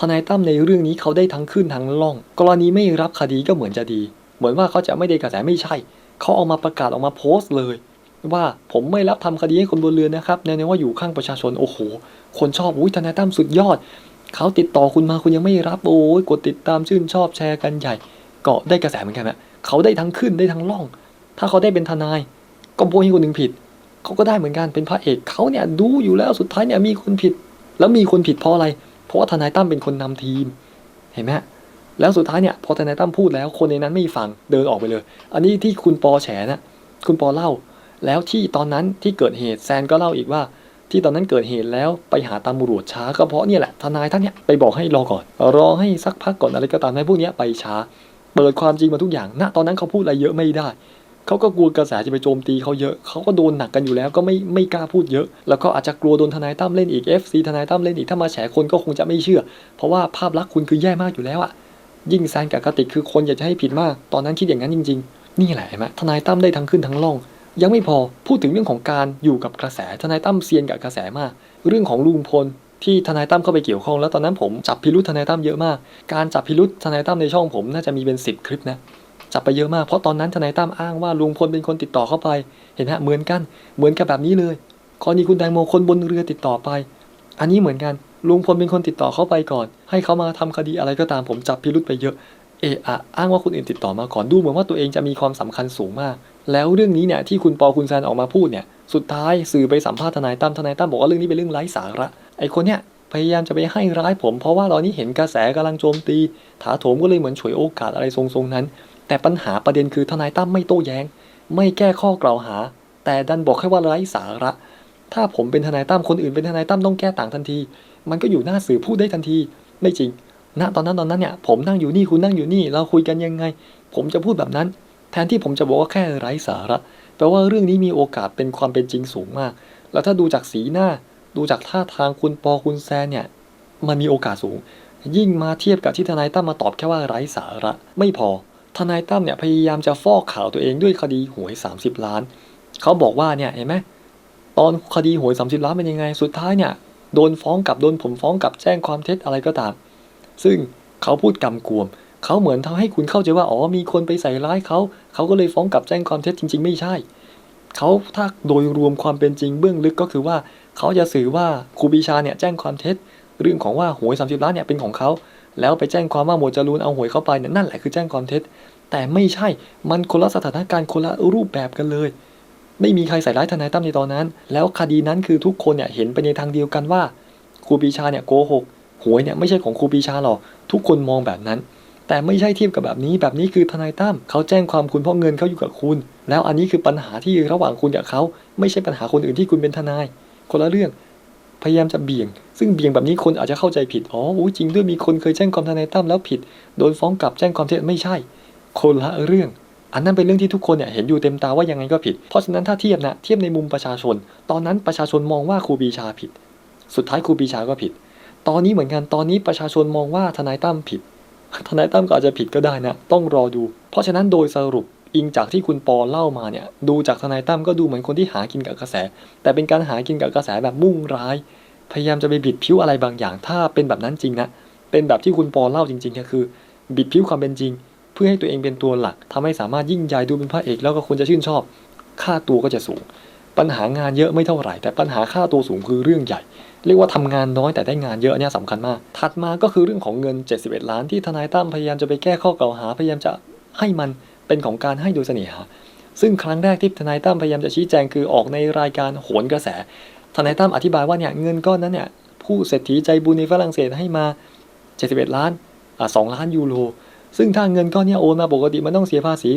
ทนายตั้มในเรื่องนี้เขาได้ทั้งขึ้นทั้งล่อง กรณีไม่รับคดีก็เหมือนจะดี เหมือนว่าเขาจะไม่ได้กระแสไม่ใช่ เขาเอามาประกาศออกมาโพสต์เลย ว่าผมไม่รับทำคดีให้คนบนเรือนะครับแนวๆว่าอยู่ข้างประชาชนโอ้โห คนชอบอุ้ยทนายตั้มสุดยอด เขาติดต่อคุณมาคุณยังไม่รับโอ้ยกดติดตามชื่นชอบแชร์กันใหญ่ก็ได้กระแสเหมือนกันนะเขาได้ทั้งขึ้นได้ทั้งล่อง ถ้าเขาได้เป็นทนาย ก็โบยให้คนหนึ่งผิด เขาก็ได้เหมือนกันเป็นพระเอกเขาเนี่ยดูอยู่แล้วสุดท้ายเนี่ยมีคนผิด แล้วมีคนผิดเพราะอะไร เพราะว่าทนายตั้มเป็นคนนำทีม เห็นไหมแล้วสุดท้ายเนี่ยพอทนายตั้มพูดแล้วคนในนั้นไม่ฟังเดินออกไปเลย อันนี้ที่คุณปอแฉนะคุณปอเล่า แล้วที่ตอนนั้นที่เกิดเหตุแซนก็เล่าอีกว่า ที่ตอนนั้นเกิดเหตุแล้วไปหาตำรวจช้าก็เพราะเนี่ยแหละทนายท่านเนี่ยไปบอกให้รอก่อน รอให้สักพักก่อนอะไรก็ตามให้พวกเนี้ยไปช้า เปิดความจริงมาทุกอย่างณตอนนั้นเขาพูดอะไรเยอะไม่ได้ เขาก็กลัวกระแสจะไปโจมตีเขาเยอะเขาก็โดนหนักกันอยู่แล้วก็ไม่ไม่กล้าพูดเยอะ แล้วก็อาจจะกลัวโดนทนายตั้มเล่นอีก FC ทนายตั้มเล่นอีกถ้ามาแฉคนก็คงจะไม่เชื่อ เพราะว่าภาพลักษณ์คุณคือแย่มากอยู่แล้วอะยิ่งแซนกับกระติกคือคนอยากจะให้ผิดมาก ตอนนั้นคิดอย่างนั้นจริง ๆ นี่แหละเห็นไหมทนายตั้มได้ทั้งขึ้นทั้งล่อง ยังไม่พอพูดถึงเรื่องของการอยู่กับกระแสทนายตั้มเซียนกับกระแสมาก เรื่องของลุงพลที่ทนายตั้มเข้าไปเกี่ยวข้องแล้วตอนนั้นผมจับพิรุธทนายตั้มเยอะมาก การจับพิรุธทนายตั้มในช่องผมน่าจะมีเป็น 10 คลิปนะ จับไปเยอะมาก เพราะตอนนั้นทนายตั้มอ้างว่าลุงพลเป็นคนติดต่อเข้าไป เห็นฮะเหมือนกัน เหมือนกับแบบนี้เลยกรณีคุณแตงโมคนบนเรือติดต่อไป อันนี้เหมือนกันลุงพลเป็นคนติดต่อเข้าไปก่อน ให้เขามาทำคดีอะไรก็ตามผมจับพิรุธไปเยอะ เอะอะอ้างว่าคนอื่นติดต่อมาก่อนดูเหมือนว่าตัวเองจะมีความสำคัญสูงมาก แล้วเรื่องนี้เนี่ยที่คุณปอคุณแซนออกมาพูดเนี่ย สุดท้ายสื่อไปสัมภาษณ์ทนายตั้มทนายตั้มบอกว่าเรื่องนี้เป็นเรื่องไร้สาระไอคนเนี่ยพยายามจะไปให้ร้ายผม เพราะว่าตอนนี้เห็นกระแสกำลังโจมตี ถาโถมก็เลยเหมือนฉวยโอกาสอะไรทรงๆนั้น แต่ปัญหาประเด็นคือทนายตั้มไม่โต้แย้ง ไม่แก้ข้อกล่าวหา แต่ดันบอกแค่ว่าไร้สาระ ถ้าผมเป็นทนายตั้มคนอื่นเป็นทนายตั้มต้องแก้ต่างทันที มันก็อยู่หน้าสื่อพูดได้ทันที ไม่จริง ณ ตอนนั้นตอนนั้นเนี่ยผมนั่งอยู่นี่คุณนั่งอยู่นี่ เราคุยกันยังไง ผมจะพูดแบบนั้น แทนที่ผมจะบอกว่าแค่ไร้สาระแปลว่าเรื่องนี้มีโอกาสเป็นความเป็นจริงสูงมาก แล้วถ้าดูจากสีหน้า ดูจากท่าทางคุณปอคุณแซนเนี่ย มันมีโอกาสสูง ยิ่งมาเทียบกับที่ทนายตั้มมาตอบแค่ว่าไร้สาระ ไม่พอ ทนายตั้มเนี่ยพยายามจะฟอกข่าวตัวเองด้วยคดีหวย 30 ล้าน เขาบอกว่าเนี่ยเห็นไหมตอนคดีหวย 30 ล้านเป็นยังไง สุดท้ายเนี่ยโดนฟ้องกลับโดนผมฟ้องกลับแจ้งความเท็จอะไรก็ตาม ซึ่งเขาพูดกำกวม เขาเหมือนทำให้คุณเข้าใจว่าอ๋อมีคนไปใส่ร้ายเขาเขาก็เลยฟ้องกลับแจ้งความเท็จจริง ๆ ไม่ใช่เขาถ้าโดยรวมความเป็นจริงเบื้องลึกก็คือว่าเขาจะสื่อว่าครูปีชาเนี่ยแจ้งความเท็จ เรื่องของว่าหวย 30 ล้านเนี่ยเป็นของเขา แล้วไปแจ้งความว่าหมวดจรูนเอาหวยเข้าไปเนี่ยนั่นแหละคือแจ้งความเท็จ แต่ไม่ใช่มันคนละสถานการณ์คนละรูปแบบกันเลย ไม่มีใครใส่ร้ายทนายตั้มในตอนนั้น แล้วคดีนั้นคือทุกคนเนี่ยเห็นไปในทางเดียวกันว่าครูปีชาเนี่ยโกหกหวยเนี่ยไม่ใช่ของครูปีชาหรอกทุกคนมองแบบนั้น แต่ไม่ใช่เทียบกับแบบนี้แบบนี้คือทนายตั้มเขาแจ้งความคุณเพราะเงินเขาอยู่กับคุณ แล้วอันนี้คือปัญหาที่ระหว่างคุณกับเขาไม่ใช่ปัญหาคนอื่นที่คุณเป็นทนาย คนละเรื่อง พยายามจะเบี่ยง ซึ่งเบี่ยงแบบนี้คนอาจจะเข้าใจผิด อ๋อจริงด้วยมีคนเคยแจ้งความทนายตั้มแล้วผิด โดนฟ้องกลับแจ้งความเท็จไม่ใช่ คนละเรื่อง อันนั้นเป็นเรื่องที่ทุกคนเนี่ยเห็นอยู่เต็มตาว่ายังไงก็ผิด เพราะฉะนั้นถ้าเทียบนะเทียบในมุมประชาชน ตอนนั้นประชาชนมองว่าครูปีชาผิด สุดท้ายครูปีชาก็ผิด ตอนนี้เหมือนกัน ตอนนี้ประชาชนมองว่าทนายตั้มผิด ทนายตั้มก็อาจจะผิดก็ได้นะ ต้องรอดู เพราะฉะนั้นโดยสรุป อิงจากที่คุณปอเล่ามาเนี่ยดูจากทนายตั้มก็ดูเหมือนคนที่หากินกับกระแส แต่เป็นการหากินกับกระแสแบบมุ่งร้าย พยายามจะไปบิดผิวอะไรบางอย่าง ถ้าเป็นแบบนั้นจริงนะเป็นแบบที่คุณปอเล่าจริงๆก็คือ บิดผิวความเป็นจริง เพื่อให้ตัวเองเป็นตัวหลักทำให้สามารถยิ่งใหญ่ดูเป็นพระเอกแล้วก็คนจะชื่นชอบ ค่าตัวก็จะสูง ปัญหางานเยอะไม่เท่าไหร่ แต่ปัญหาค่าตัวสูงคือเรื่องใหญ่เรียกว่าทำงานน้อยแต่ได้งานเยอะเนี่ยสำคัญมาก ถัดมาก็คือเรื่องของเงิน 71 ล้านที่ทนายตั้มพยายามจะไปแก้ข้อกล่าวหาพยายามจะให้มัน เป็นของการให้โดยเสน่หา ซึ่งครั้งแรกที่ทนายตั้มพยายามจะชี้แจงคือออกในรายการโหนกระแส ทนายตั้มอธิบายว่าเนี่ยเงินก้อนนั้นเนี่ยผู้เศรษฐีใจบุญในฝรั่งเศสให้มา 71 ล้านอ่า2ล้านยูโร ซึ่งถ้าเงินก้อนนี้โอนมาปกติมันต้องเสียภาษี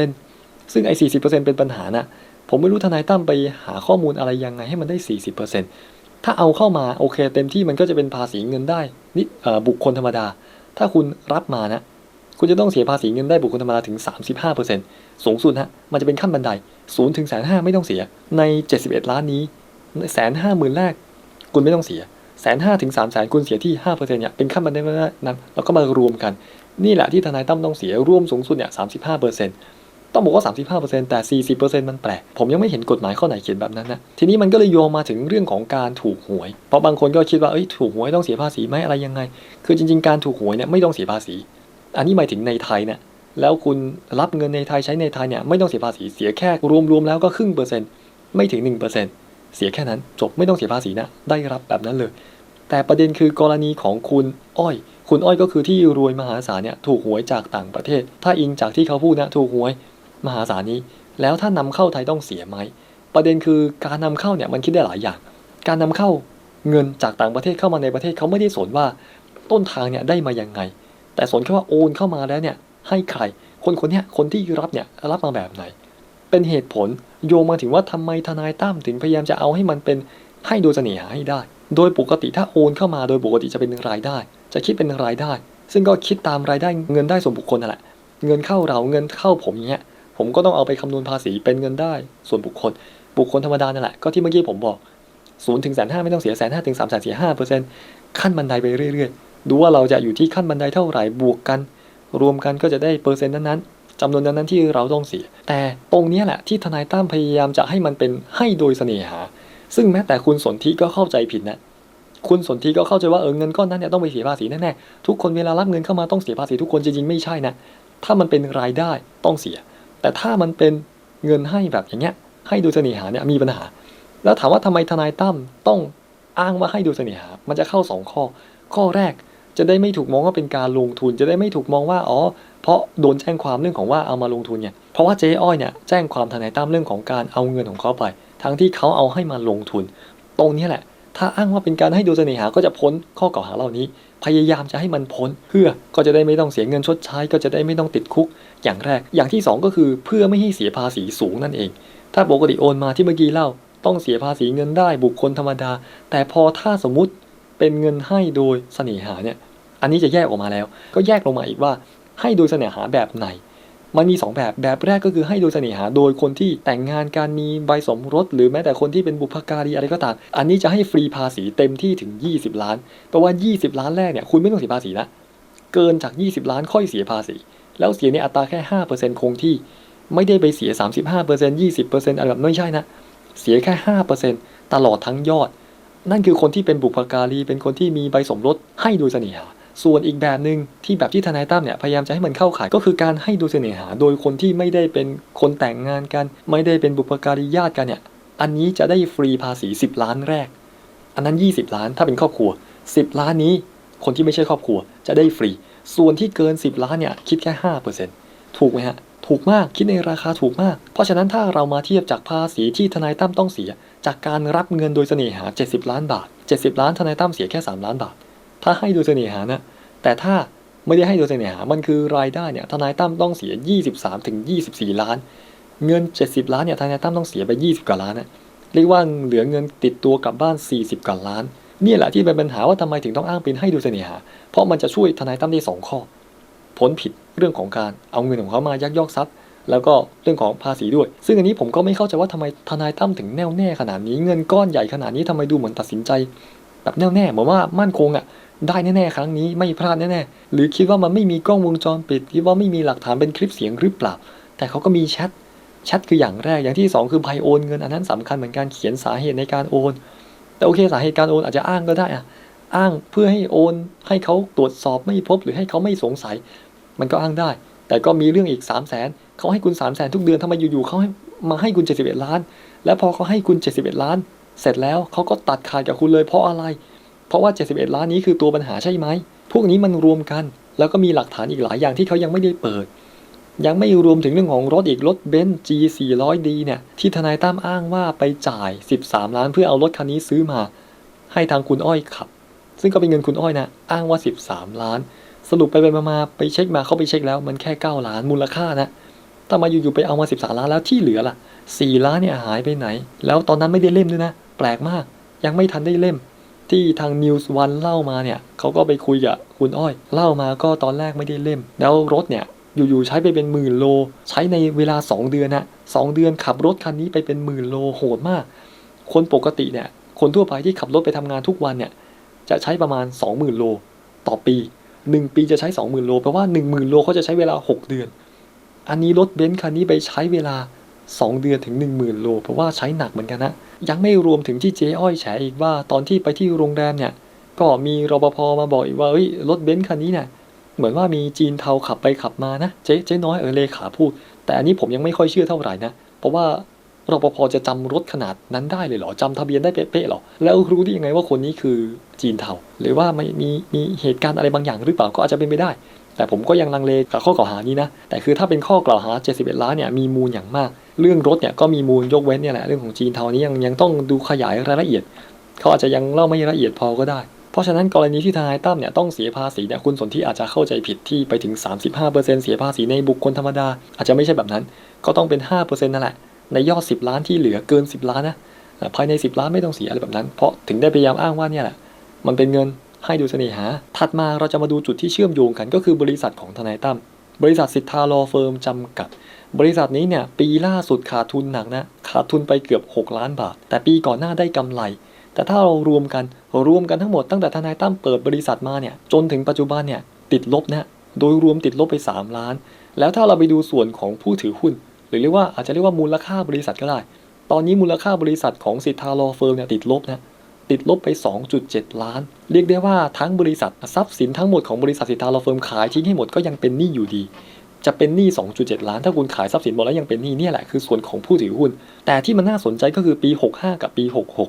40%ซึ่งไอ้40%เป็นปัญหานะผมไม่รู้ทนายตั้มไปหาข้อมูลอะไรยังไงให้มันได้ 40%ถ้าเอาเข้ามาโอเค เต็มที่มันก็จะเป็นภาษีเงินได้นิเอ่บุคคลธรรมดา ถ้าคุณรับมานะ คุณจะต้องเสียภาษีเงินได้บุคคลธรรมดาถึง 35%สูงสุดฮะมันจะเป็นขั้นบันได0ถึงแสนห้าไม่ต้องเสียใน 71 ล้านนี้แสนห้าหมื่นแรก คุณไม่ต้องเสียแสนห้าถึงสามแสนคุณเสียที่5%เนี่ยเป็นขั้นบันไดนั้นแล้วก็มารวมกัน นี่แหละที่ทนายตั้มต้องเสียร่วมสูงสุดเนี่ย35%นต้องบอกว่า 35%แต่ 40%มันแปลก ผมยังไม่เห็นกฎหมายข้อไหนเขียนแบบนั้นนะ ทีนี้มันก็เลยโยงมาถึงเรื่องของการถูกหวย เพราะบางคนก็คิดว่า เอ้ย ถูกหวยต้องเสียภาษีไหมอะไรยังไง คือจริง ๆ การถูกหวยเนี่ยไม่ต้องเสียภาษี อันนี้หมายถึงในไทยเนี่ยแล้วคุณรับเงินในไทยใช้ในไทยเนี่ยไม่ต้องเสียภาษีเสียแค่รวมๆแล้วก็ครึ่งเปอร์เซ็นต์ไม่ถึง 1%เเสียแค่นั้นจบไม่ต้องเสียภาษีนะได้รับแบบนั้นเลย แต่ประเด็นคือกรณีของคุณอ้อย คุณอ้อยก็คือที่รวยมหาศาลเนี่ยถูกหวยจากต่างประเทศ ถ้าอิงจากที่เขาพูดนะถูกหวยมหาศาลนี้ แล้วถ้านำเข้าไทยต้องเสียไหมประเด็นคือการนำเข้าเนี่ยมันคิดได้หลายอย่าง การนำเข้าเงินจากต่างประเทศเข้ามาในประเทศเขาไม่ได้สนว่าต้นทางเนี่ยได้มายังไง แต่สนแค่ว่าโอนเข้ามาแล้วเนี่ยให้ใคร คนคนนี้คนที่รับเนี่ยรับมาแบบไหน เป็นเหตุผลโยงมาถึงว่าทำไมทนายตั้มถึงพยายามจะเอาให้มันเป็นให้โดยเสน่หาให้ได้ โดยปกติถ้าโอนเข้ามาโดยปกติจะเป็นรายได้ จะคิดเป็นรายได้ ซึ่งก็คิดตามรายได้เงินได้ส่วนบุคคลนั่นแหละ เงินเข้าเราเงินเข้าผมอย่างเงี้ยผมก็ต้องเอาไปคำนวณภาษีเป็นเงินได้ ส่วนบุคคล บุคคลธรรมดานั่นแหละก็ที่เมื่อกี้ผมบอกศูนย์ถึงแสนห้าไม่ต้องเสียแสนห้าถึงสามแสนเสียห้าเปอร์เซ็นต์ขั้นบันไดไปเรื่อยๆ ดูว่าเราจะอยู่ที่ขั้นบันไดเท่าไหร่บวกกัน รวมกันก็จะได้เปอร์เซ็นต์นั้นๆจำนวนนั้นๆที่เราต้องเสีย แต่ตรงนี้แหละที่ทนายตั้มพยายามจะให้มันเป็นให้โดยเสน่หา ซึ่งแม้แต่คุณสนธิก็เข้าใจผิดนะคุณสนธิก็เข้าใจว่าเออเงินก้อนนั้นเนี่ยต้องไปเสียภาษีแน่ๆทุกคนเวลารับเงินเข้ามาต้องเสียภาษีทุกคนจริงๆไม่ใช่นะถ้ามันเป็นรายได้ต้องเสีย แต่ถ้ามันเป็นเงินให้แบบอย่างเงี้ยให้โดยเสน่หาเนี่ยมีปัญหา แล้วถามว่าทำไมทนายตั้มต้องอ้างว่าให้โดยเสน่หา มันจะเข้าสองข้อ ข้อแรก จะได้ไม่ถูกมองว่าเป็นการลงทุน จะได้ไม่ถูกมองว่าอ๋อเพราะโดนแจ้งความเรื่องของว่าเอามาลงทุนเนี่ยเพราะว่าเจ๊อ้อยเนี่ยแจ้งความทนายตั้มเรื่องของการเอาเงินของเขาไป ทั้งที่เขาเอาให้มาลงทุน ตรงนี้แหละ ถ้าอ้างว่าเป็นการให้โดยเสน่หาก็จะพ้นข้อกล่าวหาเหล่านี้ พยายามจะให้มันพ้น เพื่อก็จะได้ไม่ต้องเสียเงินชดใช้ ก็จะได้ไม่ต้องติดคุก อย่างแรก อย่างที่สองก็คือเพื่อไม่ให้เสียภาษีสูงนั่นเอง ถ้าปกติโอนมาที่เมื่อกี้เล่าต้องเสียภาษีเงินได้บุคคลธรรมดา แต่พอถ้าสมมติ เป็นเงินให้โดยเสน่หาเนี่ยอันนี้จะแยกออกมาแล้ว ก็แยกลงมาอีกว่าให้โดยเสน่หาแบบไหน มันมี 2 แบบแบบแรกก็คือให้โดยเสน่หาโดยคนที่แต่งงานการมีใบสมรส หรือแม้แต่คนที่เป็นบุพการีอะไรก็ตามอันนี้จะให้ฟรีภาษีเต็มที่ถึง 20 ล้านแปลว่า 20 ล้านแรกเนี่ยคุณไม่ต้องเสียภาษีนะเกินจาก 20 ล้านค่อยเสียภาษี แล้วเสียในอัตราแค่ 5%คงที่ไม่ได้ไปเสีย 35% 20%อะไรแบบไม่ใช่นะเสียแค่ 5%ตลอดทั้งยอด นั่นคือคนที่เป็นบุพการีเป็นคนที่มีใบสมรสให้โดยเสน่หา ส่วนอีกแบบหนึ่งที่แบบที่ทนายตั้มเนี่ยพยายามจะให้มันเข้าข่ายก็คือการให้โดยเสน่หา โดยคนที่ไม่ได้เป็นคนแต่งงานกัน ไม่ได้เป็นบุพการีญาติกันเนี่ยอันนี้จะได้ฟรีภาษี 10 ล้านแรก อันนั้น 20 ล้านถ้าเป็นครอบครัว 10 ล้านนี้ คนที่ไม่ใช่ครอบครัวจะได้ฟรี ส่วนที่เกิน 10 ล้านเนี่ยคิดแค่5%ถูกไหมฮะถูกมากคิดในราคาถูกมาก เพราะฉะนั้นถ้าเรามาเทียบจากภาษีที่ทนายตั้มต้องเสีย จากการรับเงินโดยเสน่หา 70 ล้านบาท 70 ล้านทนายตั้มเสียแค่ 3 ล้านบาท ถ้าให้โดยเสน่หานะ แต่ถ้าไม่ได้ให้โดยเสน่หา มันคือรายได้เนี่ยทนายตั้มต้องเสีย 23 ถึง 24 ล้าน เงิน 70 ล้านเนี่ยทนายตั้มต้องเสียไป 20 กว่าล้านนะเรียกว่าเหลือเงินติดตัวกลับบ้าน 40 กว่าล้าน นี่แหละที่เป็นปัญหาว่าทำไมถึงต้องอ้างเป็นให้โดยเสน่หา เพราะมันจะช่วยทนายตั้มได้สองข้อพ้นผิดเรื่องของการเอาเงินของเขามายักยอกทรัพย์ แล้วก็เรื่องของภาษีด้วย ซึ่งอันนี้ผมก็ไม่เข้าใจว่าทำไมทนายตั้มถึงแน่วแน่ขนาดนี้เงินก้อนใหญ่ขนาดนี้ทำไมดูเหมือนตัดสินใจ แบบแน่วแน่เหมือนว่ามั่นคงอะได้แน่ๆครั้งนี้ไม่พลาดแน่ๆหรือคิดว่ามันไม่มีกล้องวงจรปิดคิดว่าไม่มีหลักฐานเป็นคลิปเสียงหรือเปล่า แต่เขาก็มีแชทแชทคืออย่างแรกอย่างที่สองคือใบโอนเงินอันนั้นสำคัญเหมือนการเขียนสาเหตุในการโอน แต่โอเคสาเหตุการโอนอาจจะอ้างก็ได้อะอ้างเพื่อให้โอน ให้เขาตรวจสอบไม่พบหรือให้เขาไม่สงสัย มันก็อ้างได้ แต่ก็มีเรื่องอีก 3 0 0 0 0น เขาให้คุณ3 0 0 0 0 0ทุกเดือนทำไมอยู่ๆเขาให้มาให้คุณ71ล้าน แล้วพอเขาให้คุณ71ล้าน เสร็จแล้วเขาก็ตัดขาดกับคุณเลยเพราะอะไร เพราะว่า71ล้านนี้คือตัวปัญหาใช่ไหม พวกนี้มันรวมกัน แล้วก็มีหลักฐานอีกหลายอย่างที่เขายังไม่ได้เปิด ยังไม่รวมถึงเรื่องของรถอีกรถเบนซ์ G 400D เนี่ยที่ทนายตั้มอ้างว่าไปจ่าย 13 ล้านเพื่อเอารถคันนี้ซื้อมา ให้ทางคุณอ้อยขับ ซึ่งก็เป็นเงินคุณอ้อยนะอ้างว่า 13 ล้าน สรุปไปไปมาๆไปเช็คมาเขาไปเช็คแล้วมันแค่ 9 ล้านมูลค่านะ ถ้ามาอยู่ๆไปเอามา 13 ล้านแล้วที่เหลือล่ะ 4 ล้านเนี่ยหายไปไหน แล้วตอนนั้นไม่ได้เล่มด้วยนะ แปลกมาก ยังไม่ทันได้เล่ม ที่ทาง News One เล่ามาเนี่ยเขาก็ไปคุยกับคุณอ้อย เล่ามาก็ตอนแรกไม่ได้เล่ม แล้วรถเนี่ยอยู่ๆใช้ไปเป็นหมื่นโล ใช้ในเวลา 2 เดือนนะสองเดือนขับรถคันนี้ไปเป็นหมื่นโลโหดมาก คนปกติเนี่ยคนทั่วไปที่ขับรถไปทำงานทุกวันเนี่ยจะใช้ประมาณ 20,000 โล ต่อปี 1 ปีจะใช้ 20,000 โลแปลว่า 10,000 โลเขาจะใช้เวลา 6 เดือน อันนี้รถเบนซ์คันนี้ไปใช้เวลา 2 เดือนถึง 10,000 โล เพราะว่าใช้หนักเหมือนกันนะ ยังไม่รวมถึงที่เจ๊อ้อยแฉอีกว่าตอนที่ไปที่โรงแรมเนี่ย ก็มีรปภมาบอกอีกว่าเอ้ยรถเบนซ์คันนี้เนี่ยเหมือนว่ามีจีนเทาขับไปขับมานะ เจ๊เจ๊น้อยเออเลขาพูด แต่อันนี้ผมยังไม่ค่อยเชื่อเท่าไหร่นะ เพราะว่ารปภจะจำรถขนาดนั้นได้เลยเหรอจำทะเบียนได้เป๊ะๆเหรอ แล้วรู้ได้ยังไงว่าคนนี้คือจีนเทา หรือว่าไม่มีมีเหตุการณ์อะไรบางอย่างหรือเปล่าก็อาจจะเป็นไปได้ แต่ผมก็ยังลังเลกับข้อกล่าวหานี้นะ แต่คือถ้าเป็นข้อกล่าวหา 71 ล้านเนี่ยมีมูลอย่างมาก เรื่องรถเนี่ยก็มีมูลยกเว้นเนี่ยแหละเรื่องของจีนเทานี้ยังยังต้องดูขยายรายละเอียด เขาอาจจะยังเล่าไม่ละเอียดพอก็ได้ เพราะฉะนั้นกรณีที่ทนายตั้มเนี่ยต้องเสียภาษีเนี่ยคุณสนที่อาจจะเข้าใจผิดที่ไปถึง 35%เสียภาษีในบุคคลธรรมดา อาจจะไม่ใช่แบบนั้น ก็ต้องเป็น 5%นั่นแหละในยอด 10 ล้านที่เหลือเกิน 10 ล้านนะอะภายใน 10 ล้านไม่ต้องเสียอะไรแบบนั้น เพราะถึงได้พยายามอ้างว่าเนี่ยแหละมันเป็นเงิน ให้ดูเสน่หา ถัดมาเราจะมาดูจุดที่เชื่อมโยงกัน ก็คือบริษัทของทนายตั้ม บริษัทสิทธาลอเฟิร์มจำกัด บริษัทนี้เนี่ยปีล่าสุดขาดทุนหนักนะ ขาดทุนไปเกือบ 6 ล้านบาท แต่ปีก่อนหน้าได้กำไร แต่ถ้าเรารวมกัน รวมกันทั้งหมดตั้งแต่ทนายตั้มเปิดบริษัทมาเนี่ย จนถึงปัจจุบันเนี่ยติดลบนะ โดยรวมติดลบไป 3 ล้าน แล้วถ้าเราไปดูส่วนของผู้ถือหุ้น หรือเรียกว่าอาจจะเรียกว่ามูลค่าบริษัทก็ได้ ตอนนี้มูลค่าบริษัทของสิทธาลอเฟิร์มเนี่ยติดลบนะ ติดลบไป 2.7 ล้าน เรียกได้ว่าทั้งบริษัททรัพย์สินทั้งหมดของบริษัทสิทธาลอเฟิร์มขายทิ้งให้หมดก็ยังเป็นหนี้อยู่ดี จะเป็นหนี้ 2.7 ล้าน ถ้าคุณขายทรัพย์สินหมดแล้วยังเป็นหนี้เนี่ยแหละคือส่วนของผู้ถือหุ้น แต่ที่มันน่าสนใจก็คือปี 65 กับปี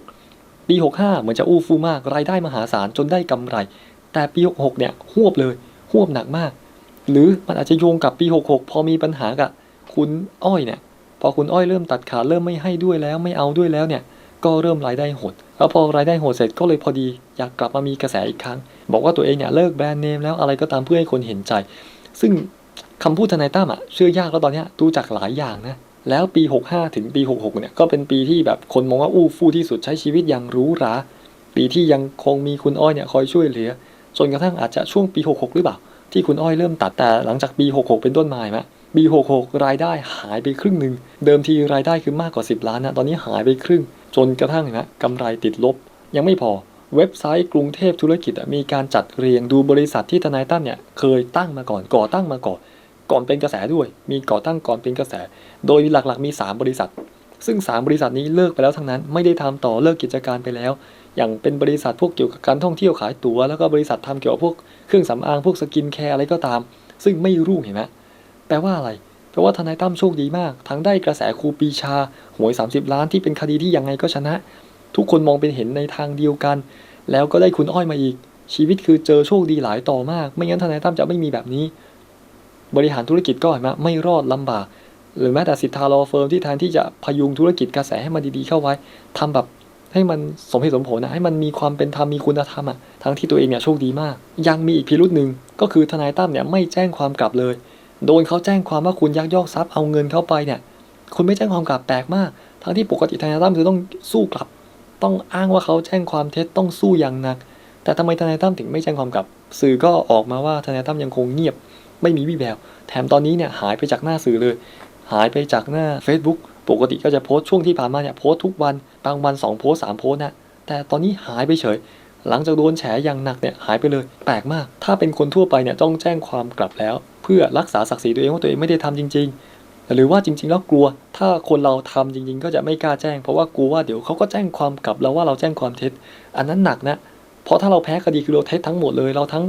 66 ปี 65 เหมือนจะอู้ฟู่มากรายได้มหาศาลจนได้กำไร แต่ปี 66 เนี่ยหวบเลยหวบหนักมาก หรือมันอาจจะโยงกับปี 66 พอมีปัญหากับคุณอ้อยเนี่ยพอคุณอ้อยเริ่มตัดขาเริ่มไม่ให้ด้วยแล้วไม่เอาด้วยแล้วเนี่ย ก็เริ่มรายได้หด แล้วพอรายได้หดเสร็จก็เลยพอดีอยากกลับมามีกระแสอีกครั้ง บอกว่าตัวเองเนี่ยเลิกแบรนด์เนมแล้วอะไรก็ตามเพื่อให้คนเห็นใจ ซึ่งคำพูดทนายตั้มอะเชื่อยากแล้วตอนเนี้ยดูจากหลายอย่างนะแล้วปี 65 ถึงปี 66 เนี่ยก็เป็นปีที่แบบคนมองว่าอู้ฟู่ที่สุดใช้ชีวิตอย่างรูหราปีที่ยังคงมีคุณอ้อยเนี่ยคอยช่วยเหลือจนกระทั่งอาจจะช่วงปี 66 หรือเปล่า ที่คุณอ้อยเริ่มตัดแต่หลังจากปี 66 เป็นต้นมาเห็นไหมปี 66 รายได้หายไปครึ่งหนึ่ง เดิมทีรายได้คือมากกว่า 10 ล้านนะตอนนี้หายไปครึ่ง จนกระทั่งเห็นไหมกำไรติดลบ ยังไม่พอเว็บไซต์กรุงเทพธุรกิจมีการจัดเรียงดูบริษัทที่ทนายตั้มเนี่ยเคยตั้งมาก่อนก่อตั้งมาก่อน ก่อนเป็นกระแสด้วย มีก่อตั้งก่อนเป็นกระแส โดยหลักๆมี 3 บริษัท ซึ่ง 3 บริษัทนี้เลิกไปแล้วทั้งนั้น ไม่ได้ทำต่อเลิกกิจการไปแล้ว อย่างเป็นบริษัทพวกเกี่ยวกับการท่องเที่ยวขายตั๋วแล้วก็บริษัททำเกี่ยวกับพวกเครื่องสำอางพวกสกินแคร์อะไรก็ตาม ซึ่งไม่รุ่งเห็นไหมแปลว่าอะไร แปลว่าทนายตั้มโชคดีมาก ทั้งได้กระแสครูปีชา หวย 30 ล้านที่เป็นคดีที่ยังไงก็ชนะ ทุกคนมองเป็นเห็นในทางเดียวกัน แล้วก็ได้คุณอ้อยมาอีก ชีวิตคือเจอโชคดีหลายต่อมาก ไม่งั้นทนายตั้มจะไม่มีแบบนี้ บริหารธุรกิจก็เห็นไหมไม่รอดลำบากหรือแม้แต่สิทธาลอเฟิร์มที่แทนที่จะพยุงธุรกิจกระแสให้มันดีๆเข้าไว้ทำแบบให้มันสมเหตุสมผลนะให้มันมีความเป็นธรรมมีคุณธรรมอะทั้งที่ตัวเองเนี่ยโชคดีมาก ยังมีอีกพิรุษหนึ่งก็คือทนายตั้มเนี่ยไม่แจ้งความกลับเลย โดนเขาแจ้งความว่าคุณยักยอกทรัพย์เอาเงินเข้าไปเนี่ย คุณไม่แจ้งความกลับแปลกมาก ทั้งที่ปกติทนายตั้มคือต้องสู้กลับ ต้องอ้างว่าเขาแจ้งความเท็จต้องสู้อย่างหนัก แต่ทำไมทนายตั้มถึงไม่แจ้งความกลับ สื่อก็ออกมาว่าทนายตั้มยังคงเงียบ ไม่มีวี่แวว แถมตอนนี้เนี่ยหายไปจากหน้าสื่อเลย หายไปจากหน้า Facebook ปกติก็จะโพสต์ช่วงที่ผ่านมาเนี่ยโพสต์ทุกวัน บางวัน 2 โพสต์3โพสต์นะ แต่ตอนนี้หายไปเฉย หลังจากโดนแฉอย่างหนักเนี่ยหายไปเลยแปลกมาก ถ้าเป็นคนทั่วไปเนี่ยต้องแจ้งความกลับแล้ว เพื่อรักษาศักดิ์ศรีตัวเองว่าตัวเองไม่ได้ทำจริง ๆ หรือว่าจริง ๆ แล้วกลัว ถ้าคนเราทำจริง ๆ ก็จะไม่กล้าแจ้ง เพราะว่ากลัวว่าเดี๋ยวเขาก็แจ้งความกลับเราว่าเราแจ้งความเท็จ อันนั้นหนักนะเพราะถ้าเราแพ้คดีคือเราเท็จทั้งหมดเลยเราทั้ง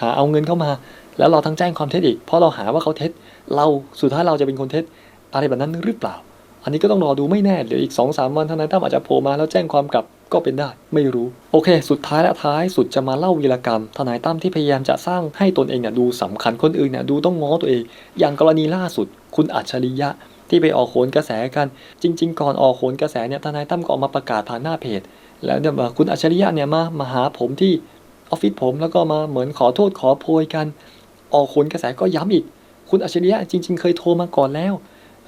หาเอาเงินเข้ามา แล้วเราทั้งแจ้งความเท็จอีกเพราะเราหาว่าเขาเท็จ เราสุดท้ายเราจะเป็นคนเท็จ อะไรแบบนั้นหรือเปล่า อันนี้ก็ต้องรอดูไม่แน่เดี๋ยวอีก2อสวันทนายตั้มอาจจะโผล่มาแล้วแจ้งความกลับ ก็เป็นได้ ไม่รู้ โอเค สุดท้ายและท้ายสุดจะมาเล่าวีรกรรม ทนายตั้มที่พยายามจะสร้างให้ตนเองเนี่ยดูสำคัญคนอื่นเนี่ยดูต้องง้อตัวเอง อย่างกรณีล่าสุด คุณอัจฉริยะที่ไปออกโขนกระแสกัน จริง ๆ ก่อนออกโขนกระแสเนี่ยทนายตั้มก็ออกมาประกาศผ่านหน้าเพจ แล้วเนี่ยคุณอัจฉริยะเนี่ยมามาหาผมที่ออฟฟิศผมแล้วก็มาเหมือนขอโทษขอโพยกัน ออกโขนกระแสก็ย้ำอีก คุณอัจฉริยะจริง ๆ เคยโทรมาก่อนแล้ว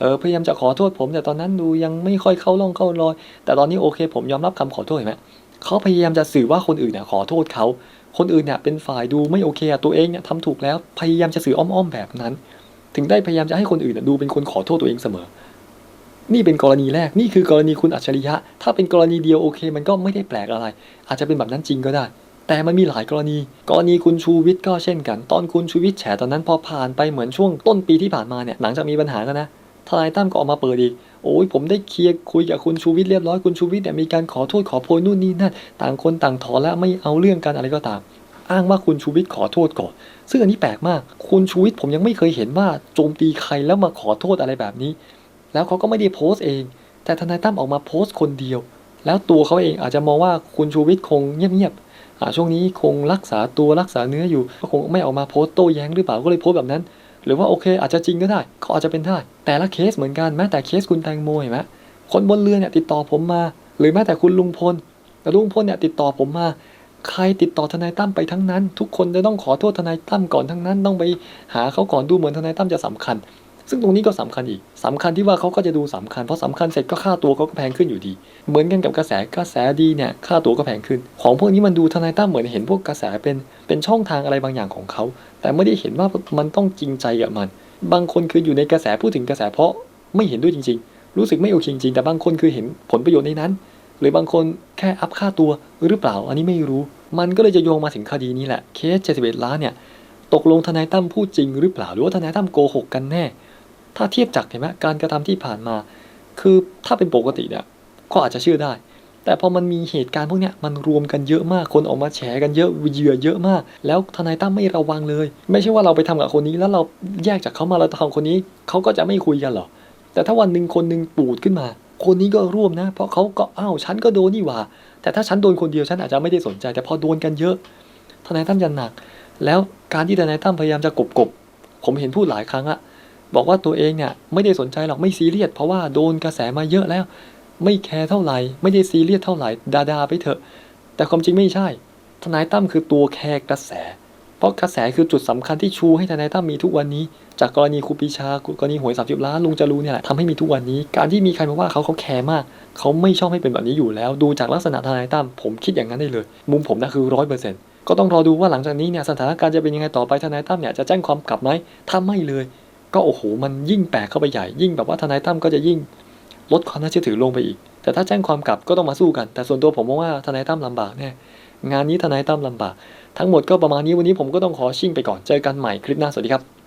ออพยายามจะขอโทษผม แต่ตอนนั้นดูยังไม่ค่อยเข้าร่องเข้ารอย แต่ตอนนี้โอเค ผมยอมรับคำขอโทษเห็นไหมเขาพยายามจะสื่อว่าคนอื่นเนี่ยขอโทษเขาคนอื่นเนี่ยเป็นฝ่ายดูไม่โอเคอะตัวเองเนี่ยทำถูกแล้วพยายามจะสื่ออ้อมๆแบบนั้น ถึงได้พยายามจะให้คนอื่นเนี่ยดูเป็นคนขอโทษตัวเองเสมอ นี่เป็นกรณีแรกนี่คือกรณีคุณอัจฉริยะ ถ้าเป็นกรณีเดียวโอเค มันก็ไม่ได้แปลกอะไร อาจจะเป็นแบบนั้นจริงก็ได้ แต่มันมีหลายกรณี กรณีคุณชูวิทย์ก็เช่นกัน ตอนคุณชูวิทย์แฉตอนนั้นพอผ่านไปเหมือนช่วงต้นปีที่ผ่านมาเนี่ยหลังจากมีปัญหากันนะ ทนายตั้มก็ออกมาเปิดอีก โอ้ยผมได้เคลียร์คุยกับคุณชูวิทย์เรียบร้อยคุณชูวิทย์เนี่ยมีการขอโทษขอโพยนู่นนี่นั่นต่างคนต่างถอนแล้วไม่เอาเรื่องกันอะไรก็ตาม อ้างว่าคุณชูวิทย์ขอโทษก่อน ซึ่งอันนี้แปลกมาก คุณชูวิทย์ผมยังไม่เคยเห็นว่าโจมตีใครแล้วมาขอโทษอะไรแบบนี้ แล้วเขาก็ไม่ได้โพสต์เอง แต่ทนายตั้มออกมาโพสต์คนเดียว แล้วตัวเขาเองอาจจะมองว่าคุณชูวิทย์คงเงียบๆช่วงนี้คงรักษาตัวรักษาเนื้ออยู่ก็คงไม่ออกมาโพสต์โต้แย้งหรือเปล่าก็เลยโพสต์แบบนั้น หรือว่าโอเค อาจจะจริงก็ได้ ก็อาจจะเป็นได้ แต่ละเคสเหมือนกันแม้แต่เคสคุณแตงโมเห็นไหมคนบนเรือเนี่ยติดต่อผมมา หรือแม้แต่คุณลุงพลแต่ลุงพลเนี่ยติดต่อผมมา ใครติดต่อทนายตั้มไปทั้งนั้น ทุกคนจะต้องขอโทษทนายตั้มก่อนทั้งนั้น ต้องไปหาเขาก่อนดูเหมือนทนายตั้มจะสำคัญ ซึ่งตรงนี้ก็สำคัญอีกสำคัญที่ว่าเขาก็จะดูสำคัญเพราะสำคัญเสร็จก็ค่าตัวเขาก็แพงขึ้นอยู่ดี เหมือนกันกับกระแสกระแสดีเนี่ยค่าตัวก็แพงขึ้น ของพวกนี้มันดูทนายตั้มเหมือนเห็นพวกกระแสเป็นเป็นช่องทางอะไรบางอย่างของเขาแต่ไม่ได้เห็นว่ามันต้องจริงใจกับมัน บางคนคืออยู่ในกระแสพูดถึงกระแสเพราะไม่เห็นด้วยจริง ๆ รู้สึกไม่โอเคจริงๆแต่บางคนคือเห็นผลประโยชน์ในนั้น หรือบางคนแค่อัพค่าตัวหรือเปล่าอันนี้ไม่รู้ มันก็เลยจะโยงมาถึงคดีนี้แหละเคส71ล้านเนี่ยตกลงทนายตั้มพูดจริงหรือเปล่าหรือว่าทนายตั้มโกหกกันแน่ ถ้าเทียบจากเห็นไหมการกระทำที่ผ่านมา คือถ้าเป็นปกติเนี่ยก็อาจจะเชื่อได้ แต่พอมันมีเหตุการณ์พวกเนี้ยมันรวมกันเยอะมากคนออกมาแฉกันเยอะเหยื่อเยอะมาก แล้วทนายตั้มไม่ระวังเลย ไม่ใช่ว่าเราไปทำกับคนนี้ แล้วเราแยกจากเขามาเราทำคนนี้เขาก็จะไม่คุยกันหรอแต่ถ้าวันหนึ่งคนหนึ่งปูดขึ้นมา คนนี้ก็ร่วมนะ เพราะเขาก็อ้าวฉันก็โดนนี่หว่า แต่ถ้าฉันโดนคนเดียวฉันอาจจะไม่ได้สนใจ แต่พอโดนกันเยอะทนายตั้มจะหนัก แล้วการที่ทนายตั้มพยายามจะกบกบผมเห็นพูดหลายครั้งอะ บอกว่าตัวเองเนี่ยไม่ได้สนใจหรอกไม่ซีเรียสเพราะว่าโดนกระแสมาเยอะแล้ว ไม่แคร์เท่าไหร่ไม่ได้ซีเรียสเท่าไหร่ดาดาไปเถอะ แต่ความจริงไม่ใช่ ทนายตั้มคือตัวแคร์กระแส เพราะกระแสคือจุดสำคัญที่ชูให้ทนายตั้มมีทุกวันนี้ จากกรณีครูปีชากรณีหวย30ล้านลุงจรูเนี่ยแหละทำให้มีทุกวันนี้ การที่มีใครมาว่าเขาเขาแคร์มาก เขาไม่ชอบให้เป็นแบบนี้อยู่แล้ว ดูจากลักษณะทนายตั้มผมคิดอย่างนั้นได้เลย มุมผมนะคือร้อยเปอร์เซ็นต์ก็ต้องรอดูว่าหลังจากนี้เนี่ยสถานการณ์จะเป็นยังไงต่อไปทนายตั้มเนี่ยจะแจ้งความกลับไหมถ้าไม่เลย ก็โอ้โหมันยิ่งแปลกเข้าไปใหญ่ ยิ่งแบบว่าทนายตั้มก็จะยิ่งลดความน่าเชื่อถือลงไปอีก แต่ถ้าแจ้งความกลับก็ต้องมาสู้กัน แต่ส่วนตัวผมมองว่าทนายตั้มลำบากแน่งานนี้ทนายตั้มลำบาก ทั้งหมดก็ประมาณนี้วันนี้ผมก็ต้องขอชิ่งไปก่อนเจอกันใหม่คลิปหน้าสวัสดีครับ